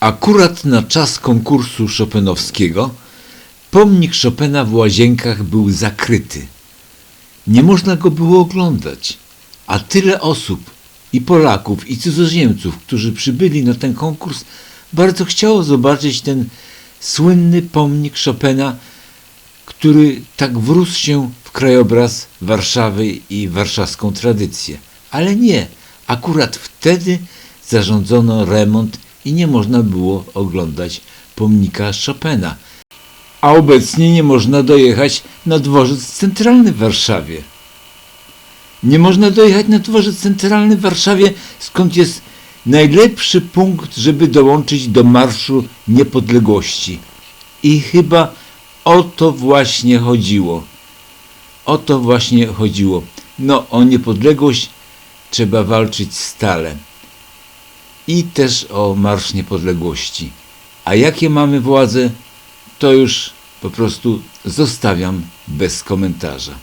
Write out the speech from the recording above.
Akurat na czas konkursu chopinowskiego pomnik Chopina w Łazienkach był zakryty. Nie można go było oglądać, a tyle osób i Polaków i cudzoziemców, którzy przybyli na ten konkurs, bardzo chciało zobaczyć ten słynny pomnik Chopina, który tak wrósł się w krajobraz Warszawy i warszawską tradycję. Ale nie, akurat wtedy zarządzono remont i nie można było oglądać pomnika Chopina. A obecnie nie można dojechać na dworzec centralny w Warszawie. Nie można dojechać na dworzec centralny w Warszawie, skąd jest najlepszy punkt, żeby dołączyć do Marszu Niepodległości. I chyba o to właśnie chodziło. O to właśnie chodziło. No, o niepodległość trzeba walczyć stale. I też o Marsz Niepodległości. A jakie mamy władze, to już po prostu zostawiam bez komentarza.